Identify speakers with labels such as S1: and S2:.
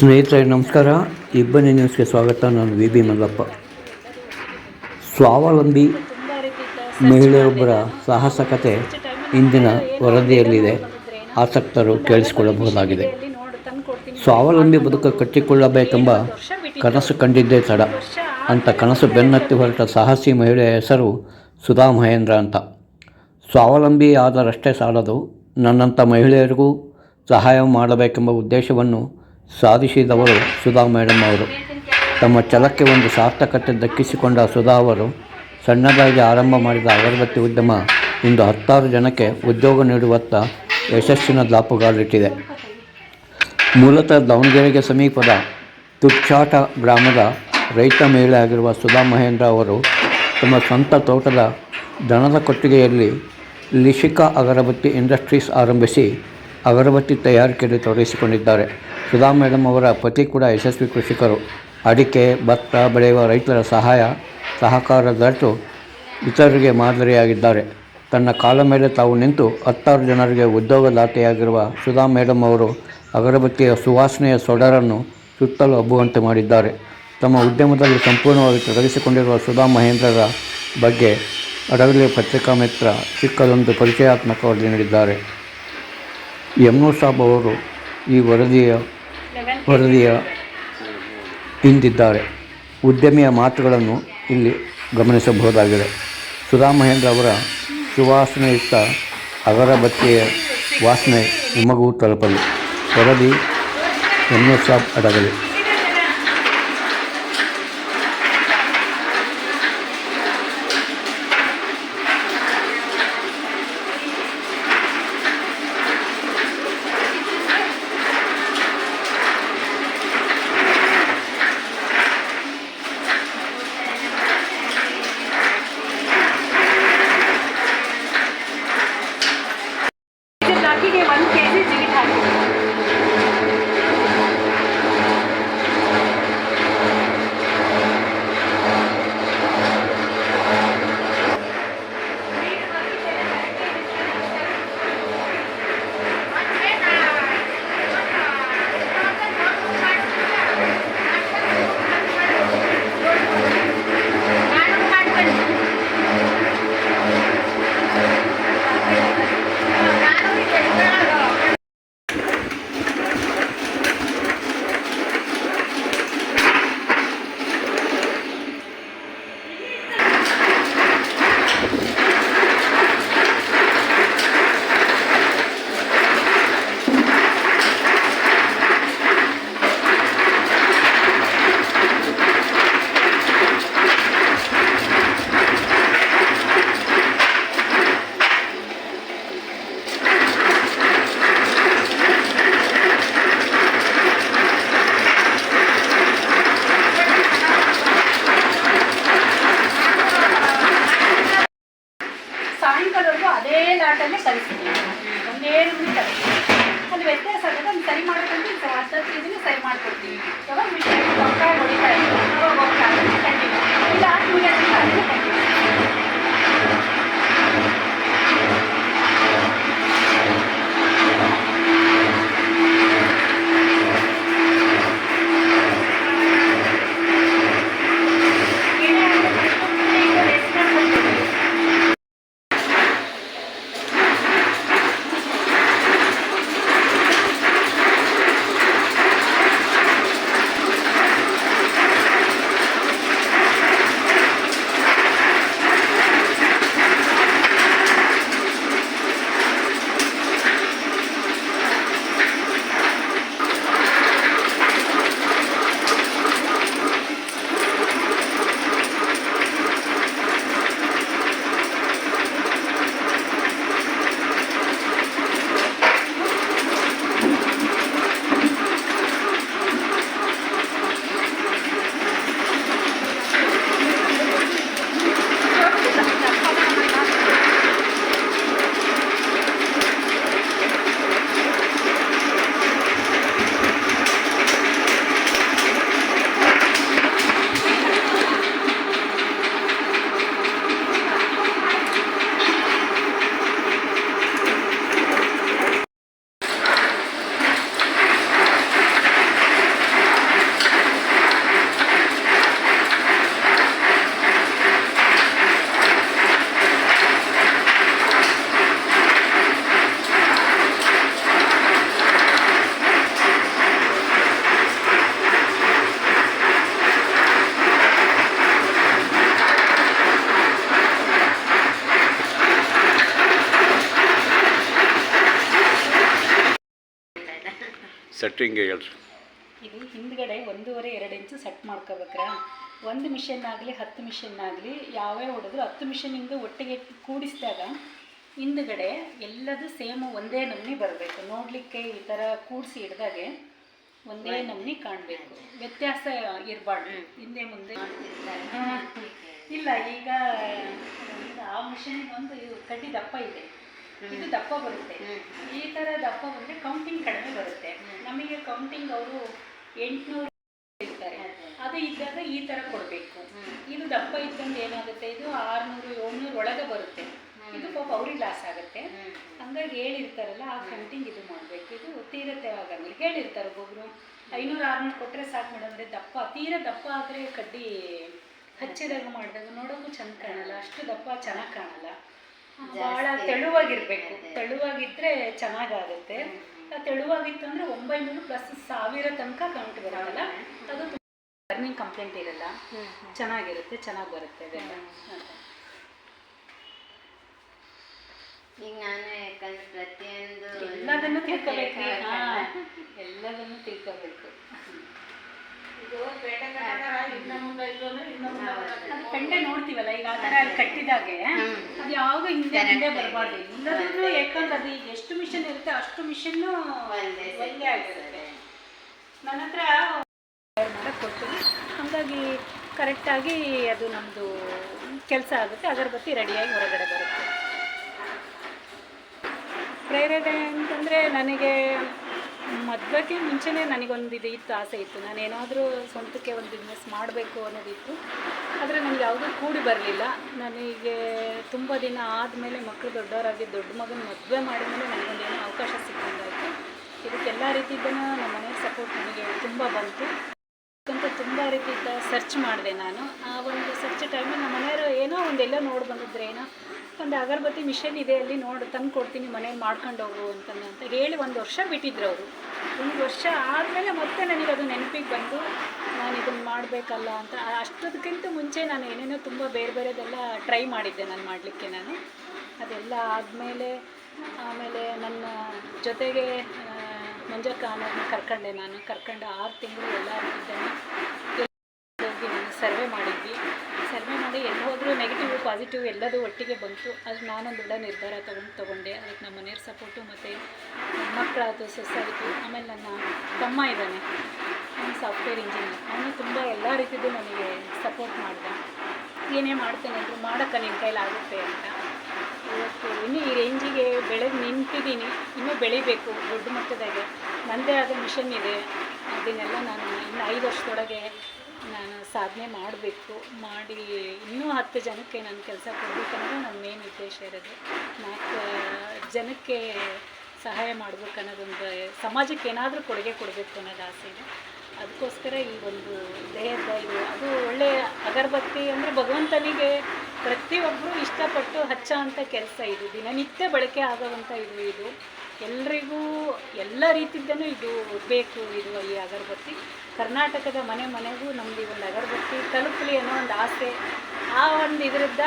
S1: ಸ್ನೇಹಿತರೆ, ನಮಸ್ಕಾರ. ಇಬ್ಬನಿ ನ್ಯೂಸ್ಗೆ ಸ್ವಾಗತ. ನಾನು ವಿ. ಬಿ. ಮಲ್ಲಪ್ಪ. ಸ್ವಾವಲಂಬಿ ಮಹಿಳೆಯೊಬ್ಬರ ಸಾಹಸ ಕತೆ ಇಂದಿನ ವರದಿಯಲ್ಲಿದೆ. ಆಸಕ್ತರು ಕೇಳಿಸಿಕೊಳ್ಳಬಹುದಾಗಿದೆ. ಸ್ವಾವಲಂಬಿ ಬದುಕು ಕಟ್ಟಿಕೊಳ್ಳಬೇಕೆಂಬ ಕನಸು ಕಂಡಿದ್ದೇ ತಡ. ಅಂತ ಕನಸು ಬೆನ್ನತ್ತಿ ಹೊರಟ ಸಾಹಸಿ ಮಹಿಳೆಯ ಹೆಸರು ಸುಧಾ ಮಹೇಂದ್ರ ಅಂತ. ಸ್ವಾವಲಂಬಿ ಆದರಷ್ಟೇ ಸಾಲದು ನನ್ನಂಥ ಮಹಿಳೆಯರಿಗೂ ಸಹಾಯ ಮಾಡಬೇಕೆಂಬ ಉದ್ದೇಶವನ್ನು ಸಾಧಿಸಿದವರು ಸುಧಾ ಮೇಡಮ್ ಅವರು. ತಮ್ಮ ಛಲಕ್ಕೆ ಒಂದು ಸಾರ್ಥಕತೆ ದಕ್ಕಿಸಿಕೊಂಡ ಸುಧಾ ಅವರು ಸಣ್ಣದಾಗಿ ಆರಂಭ ಮಾಡಿದ ಅಗರಬತ್ತಿ ಉದ್ಯಮ ಇಂದು ಹತ್ತಾರು ಜನಕ್ಕೆ ಉದ್ಯೋಗ ನೀಡುವತ್ತ ಯಶಸ್ಸಿನ ದಾಪುಗಾಲಿಟ್ಟಿದೆ. ಮೂಲತಃ ದಾವಣಗೆರೆಗೆ ಸಮೀಪದ ತುಚ್ಚಾಟ ಗ್ರಾಮದ ರೈತ ಮಹಿಳೆ ಆಗಿರುವ ಸುಧಾ ಮಹೇಂದ್ರ ಅವರು ತಮ್ಮ ಸ್ವಂತ ತೋಟದ ದನದ ಕೊಟ್ಟಿಗೆಯಲ್ಲಿ ಲಿಶಿಕಾ ಅಗರಬತ್ತಿ ಇಂಡಸ್ಟ್ರೀಸ್ ಆರಂಭಿಸಿ ಅಗರಬತ್ತಿ ತಯಾರಿಕೆಯಲ್ಲಿ ತೊಡಗಿಸಿಕೊಂಡಿದ್ದಾರೆ. ಸುಧಾ ಮೇಡಮ್ ಅವರ ಪತಿ ಕೂಡ ಯಶಸ್ವಿ ಕೃಷಿಕರು. ಅಡಿಕೆ, ಭತ್ತ ಬೆಳೆಯುವ ರೈತರ ಸಹಾಯ, ಸಹಕಾರ ದೊರೆತು ಇತರರಿಗೆ ಮಾದರಿಯಾಗಿದ್ದಾರೆ. ತನ್ನ ಕಾಲ ಮೇಲೆ ತಾವು ನಿಂತು ಹತ್ತಾರು ಜನರಿಗೆ ಉದ್ಯೋಗದಾತೆಯಾಗಿರುವ ಸುಧಾ ಮೇಡಮ್ ಅವರು ಅಗರಬತ್ತಿಯ ಸುವಾಸನೆಯ ಸೊಡರನ್ನು ಸುತ್ತಲೂ ಹಬ್ಬುವಂತೆ ಮಾಡಿದ್ದಾರೆ. ತಮ್ಮ ಉದ್ಯಮದಲ್ಲಿ ಸಂಪೂರ್ಣವಾಗಿ ತೊಡಗಿಸಿಕೊಂಡಿರುವ ಸುಧಾ ಮಹೇಂದ್ರರ ಬಗ್ಗೆ ಅಡಗಲಿ ಪತ್ರಿಕಾ ಮಿತ್ರ ಚಿಕ್ಕದೊಂದು ಪರಿಚಯಾತ್ಮಕ ವರದಿ ನೀಡಿದ್ದಾರೆ. ಯಮ್ನೂ ಸಾಬ್ ಅವರು ಈ ವರದಿಯ ವರದಿಯ ಹಿಂದಿದ್ದಾರೆ. ಉದ್ಯಮಿಯ ಮಾತುಗಳನ್ನು ಇಲ್ಲಿ ಗಮನಿಸಬಹುದಾಗಿದೆ. ಸುಧಾ ಮಹೇಂದ್ರ ಅವರ ಸುವಾಸನೆಯುಕ್ತ ಅಗರಬತ್ತಿಯ ವಾಸನೆ ನಿಮಗೂ ತಲುಪಲಿ. ವರದಿ ಯಮ್ನೂ ಸಾಬ್ ಅಡಗಲಿ.
S2: ಲಾಟಲ್ಲೇ ಕಲಿಸ್ತೀನಿ ಒಂದೇ ರೂಮ್ ಕಲಿಸ್ತೀನಿ ಅಲ್ಲಿ ವ್ಯತ್ಯಾಸ ಆಗುತ್ತೆ ಅದನ್ನ ಸರಿ ಮಾಡ್ಕೊಂಡು ಹತ್ತತ್ತು ಇದನ್ನು ಸರಿ ಮಾಡ್ಕೊಡ್ತೀನಿ ಯಾವಾಗ ಮಿಷನ್ ಹೊಡಿತಾ ಇದ್ದೀನಿ ಅವಾಗ ಹೋಗ್ತಾ ಇಲ್ಲ ಆಟ ಮುಗಿಯೋದ್ರಿಂದ ಅದೇ ಕಂಟಿನ್ಯೂ
S1: ಸೆಟ್ಟಿಂಗ್ ಹೇಳ್ರಿ.
S2: ಇದು ಹಿಂದ್ಗಡೆ ಒಂದೂವರೆ ಎರಡು ಇಂಚು ಸೆಟ್ ಮಾಡ್ಕೋಬೇಕ್ರಾ? ಒಂದು ಮಿಷನ್ ಆಗಲಿ ಹತ್ತು ಮಿಷನ್ ಆಗಲಿ ಯಾವೇ ಹೊಡೆದ್ರು ಹತ್ತು ಮಿಷನಿಂದ ಒಟ್ಟಿಗೆ ಕೂಡಿಸಿದಾಗ ಹಿಂದ್ಗಡೆ ಎಲ್ಲದು ಸೇಮ್ ಒಂದೇ ನಮ್ನಿ ಬರಬೇಕು. ನೋಡಲಿಕ್ಕೆ ಈ ಥರ ಕೂಡಿಸಿ ಹಿಡ್ದಾಗೆ ಒಂದೇ ನಮ್ನಿ ಕಾಣಬೇಕು. ವ್ಯತ್ಯಾಸ ಇರಬಾರ್ದು. ಹಿಂದೆ ಮುಂದೆ. ಇಲ್ಲ ಈಗ ಈಗ ಆ ಮಿಷನಿಗೆ ಒಂದು ಇದು ಕಡ್ಡಿ ದಪ್ಪ ಇದೆ. ಇದು ದಪ್ಪ ಬರುತ್ತೆ. ಈ ಥರ ದಪ್ಪ ಬಂದರೆ ಕೌಂಟಿಂಗ್ ಕಡಿಮೆ ಬರುತ್ತೆ. ನಮಗೆ ಕೌಂಟಿಂಗ್ ಅವರು ಎಂಟುನೂರು ಇರ್ತಾರೆ. ಅದು ಇದ್ದಾಗ ಈ ಥರ ಕೊಡಬೇಕು. ಇದು ದಪ್ಪ ಇದ್ದಂಗೆ ಏನಾಗುತ್ತೆ? ಇದು ಆರುನೂರು ಏಳ್ನೂರು ಒಳಗೆ ಬರುತ್ತೆ. ಇದು ಪಾಪ ಅವ್ರಿಗೆ ಲಾಸ್ ಆಗುತ್ತೆ. ಹಂಗಾಗಿ ಹೇಳಿರ್ತಾರಲ್ಲ ಆ ಕೌಂಟಿಂಗ್ ಇದು ಮಾಡಬೇಕು. ಇದು ತೀರತೆ ಆಗಂಗಿಲ್ಲ ಹೇಳಿರ್ತಾರೆ ಒಬ್ಬೊಬ್ರು. ಐನೂರು ಆರುನೂರು ಕೊಟ್ಟರೆ ಸಾಕು ಮೇಡಮ್. ಅಂದರೆ ದಪ್ಪ ತೀರ ದಪ್ಪ ಆದರೆ ಕಡ್ಡಿ ಹಚ್ಚಿದಾಗ ಮಾಡಿದಾಗ ನೋಡೋಕ್ಕೂ ಚಂದ ಕಾಣಲ್ಲ. ಅಷ್ಟು ದಪ್ಪ ಚೆನ್ನಾಗಿ ಕಾಣಲ್ಲ. ಭಾಳ ತೆಳುವಾಗಿರ್ಬೇಕು. ತೆಳುವಾಗಿದ್ರೆ ಚೆನ್ನಾಗಾಗುತ್ತೆ. ತೆಳುವಾಗಿತ್ತು ಅಂದರೆ ಒಂಬೈನೂರು ಪ್ಲಸ್ ಸಾವಿರ ತನಕ ಕೌಂಟ್ ಬರಲ್ಲ ಅದು ಬರ್ನಿಂಗ್ ಕಂಪ್ಲೇಂಟ್ ಇರಲ್ಲ? ಚೆನ್ನಾಗಿರುತ್ತೆ ಚೆನ್ನಾಗಿ ಬರುತ್ತೆ
S3: ಈಗ ನಾನು ಯಾಕಂದ್ರೆ ಪ್ರತಿಯೊಂದು
S2: ಎಲ್ಲದನ್ನು ತಿಳ್ಕೋಬೇಕು. ಎಲ್ಲದನ್ನು ತಿಳ್ಕೋಬೇಕು. ಅದು ಕಂಡೆ ನೋಡ್ತೀವಲ್ಲ ಈಗ ಆ ಥರ ಅಲ್ಲಿ ಕಟ್ಟಿದಾಗೆ ಅದು ಯಾವಾಗ ಹಿಂದೆ ಹಿಂದೆ ಬರಬಾರ್ದು. ಇಲ್ಲದಿದ್ರು ಯಾಕಂದ್ರೆ ಅದು ಈಗ ಎಷ್ಟು ಮಿಷನ್ ಇರುತ್ತೆ ಅಷ್ಟು ಮಿಷನ್ನು ಒಂದೇ ಆಗಿರುತ್ತೆ. ನನ್ನ ಹತ್ರ ಮಾಡಕ್ಕೆ ಕೊಡ್ತೀನಿ. ಹಾಗಾಗಿ ಕರೆಕ್ಟಾಗಿ ಅದು ನಮ್ಮದು ಕೆಲಸ ಆಗುತ್ತೆ. ಅಗರಬತ್ತಿ ರೆಡಿಯಾಗಿ ಹೊರಗಡೆ ಬರುತ್ತೆ. ಪ್ರೇರಣೆ ಅಂತಂದರೆ ನನಗೆ ಮದುವೆಗೆ ಮುಂಚೆನೇ ನನಗೊಂದು ಇದು ಇತ್ತು, ಆಸೆ ಇತ್ತು. ನಾನು ಏನಾದರೂ ಸ್ವಂತಕ್ಕೆ ಒಂದು ಬಿಸ್ನೆಸ್ ಮಾಡಬೇಕು ಅನ್ನೋದಿತ್ತು. ಆದರೆ ನನಗೆ ಯಾವುದೂ ಕೂಡಿ ಬರಲಿಲ್ಲ. ನನಗೆ ತುಂಬ ದಿನ ಆದಮೇಲೆ ಮಕ್ಕಳು ದೊಡ್ಡವರಾಗಿ ದೊಡ್ಡ ಮಗನ ಮದುವೆ ಮಾಡಿದ್ಮೇಲೆ ನನಗೊಂದು ಏನೋ ಅವಕಾಶ ಸಿಕ್ಕಂಗಾಯಿತು ಇದಕ್ಕೆಲ್ಲ ರೀತಿಯಿಂದನೂ ನಮ್ಮ ಮನೆಯ ಸಪೋರ್ಟ್ ನನಗೆ ತುಂಬ ಬಂತು. ಅಂತ ತುಂಬ ರೀತಿಯಿಂದ ಸರ್ಚ್ ಮಾಡಿದೆ ನಾನು. ಆ ಒಂದು ಸರ್ಚ್ ಟೈಮಲ್ಲಿ ನಮ್ಮ ಮನೆಯವರು ಏನೋ ಒಂದೆಲ್ಲ ನೋಡಿ ಬಂದಿದ್ರೆ ಏನೋ ಒಂದು ಅಗರಬತ್ತಿ ಮಿಷನ್ ಇದೆ, ಅಲ್ಲಿ ನೋಡಿ, ತಂದು ಕೊಡ್ತೀನಿ, ಮನೇಲಿ ಮಾಡ್ಕೊಂಡು ಹೋಗು ಅಂತಂದು ಅಂತ ಹೇಳಿ ಒಂದು ವರ್ಷ ಬಿಟ್ಟಿದ್ರು ಅವರು. ಒಂದು ವರ್ಷ ಆದಮೇಲೆ ಮತ್ತೆ ನನಗೆ ಅದು ನೆನಪಿಗೆ ಬಂದು, ನಾನು ಇದನ್ನು ಮಾಡಬೇಕಲ್ಲ ಅಂತ ಅಷ್ಟೋದಕ್ಕಿಂತ ಮುಂಚೆ ನಾನು ಏನೇನೋ ತುಂಬ ಬೇರೆ ಬೇರೆದೆಲ್ಲ ಟ್ರೈ ಮಾಡಿದ್ದೆ ನಾನು ಮಾಡಲಿಕ್ಕೆ ನಾನು. ಅದೆಲ್ಲ ಆದಮೇಲೆ, ಆಮೇಲೆ ನನ್ನ ಜೊತೆಗೆ ಮಂಜಕ್ಕ ಅನ್ನೋದನ್ನ ಕರ್ಕೊಂಡೆ ನಾನು. ಕರ್ಕೊಂಡು ಆರು ತಿಂಗಳು ಎಲ್ಲ ಇದ್ದನ್ನು ನಾನು ಸರ್ವೆ ಮಾಡಿದ್ವಿ. ಸರ್ವೆ ಮಾಡಿ ಎಲ್ಲಿ ಹೋದರೂ ನೆಗೆಟಿವ್ ಪಾಸಿಟಿವ್ ಎಲ್ಲದೂ ಒಟ್ಟಿಗೆ ಬಂತು. ಅದು ನಾನೊಂದು ದೊಡ್ಡ ನಿರ್ಧಾರ ತೊಗೊಂಡು ತೊಗೊಂಡೆ. ಅದಕ್ಕೆ ನಮ್ಮ ಮನೆಯವ್ರ ಸಪೋರ್ಟು ಮತ್ತು ಮಕ್ಕಳಾದ ಸೊಸೈಟಿ ಆಮೇಲೆ ನನ್ನ ತಮ್ಮ ಇದ್ದಾನೆ. ಅವನು ಸಾಫ್ಟ್ವೇರ್ ಇಂಜಿನಿಯರ್ ಅವನು ತುಂಬ ಎಲ್ಲ ರೀತಿಯದು ನನಗೆ ಸಪೋರ್ಟ್ ಮಾಡಿದೆ. ಏನೇ ಮಾಡ್ತೇನೆ ಅಂದರು ಮಾಡೋಕ್ಕೆ ನಿನ್ನ ಕೈಲಿ ಆಗುತ್ತೆ ಅಂತ. ಇವತ್ತು ಇನ್ನೂ ಈ ರೇಂಜಿಗೆ ಬೆಳೆದು ನಿಂತಿದ್ದೀನಿ. ಇನ್ನೂ ಬೆಳಿಬೇಕು ದೊಡ್ಡ ಮಟ್ಟದಾಗೆ. ನನ್ನದೇ ಆದ ಮಿಷನ್ ಇದೆ. ಅದನ್ನೆಲ್ಲ ನಾನು ಇನ್ನು ಐದು ವರ್ಷದೊಳಗೆ ಸಾಧನೆ ಮಾಡಬೇಕು, ಮಾಡಿ ಇನ್ನೂ ಹತ್ತು ಜನಕ್ಕೆ ನಾನು ಕೆಲಸ ಕೊಡಬೇಕಂದ್ರೆ ನನ್ನ ಮೇನ್ ಉದ್ದೇಶ ಇರೋದು. ನಾಲ್ಕು ಜನಕ್ಕೆ ಸಹಾಯ ಮಾಡ್ಬೇಕು ಅನ್ನೋದೊಂದು, ಸಮಾಜಕ್ಕೆ ಏನಾದರೂ ಕೊಡುಗೆ ಕೊಡಬೇಕು ಅನ್ನೋದು ಆಸೆ ಇದೆ. ಅದಕ್ಕೋಸ್ಕರ ಈ ಒಂದು ದೇಹದ ಇದು, ಅದು ಒಳ್ಳೆಯ ಅಗರಬತ್ತಿ ಅಂದರೆ ಭಗವಂತನಿಗೆ ಪ್ರತಿಯೊಬ್ಬರು ಇಷ್ಟಪಟ್ಟು ಹಚ್ಚೋ ಅಂಥ ಕೆಲಸ ಇದು. ದಿನನಿತ್ಯ ಬಳಕೆ ಆಗೋವಂಥ ಇದು ಇದು. ಎಲ್ರಿಗೂ ಎಲ್ಲ ರೀತಿದ್ದನೂ ಇದು ಬೇಕು, ಇದು ಈ ಅಗರಬತ್ತಿ. ಕರ್ನಾಟಕದ ಮನೆ ಮನೆಗೂ ನಮ್ದು ಈ ಒಂದು ಅಗರಬತ್ತಿ ತಲುಪಲಿ ಅನ್ನೋ ಒಂದು ಆಸೆ. ಆ ಒಂದು ಇದರಿಂದ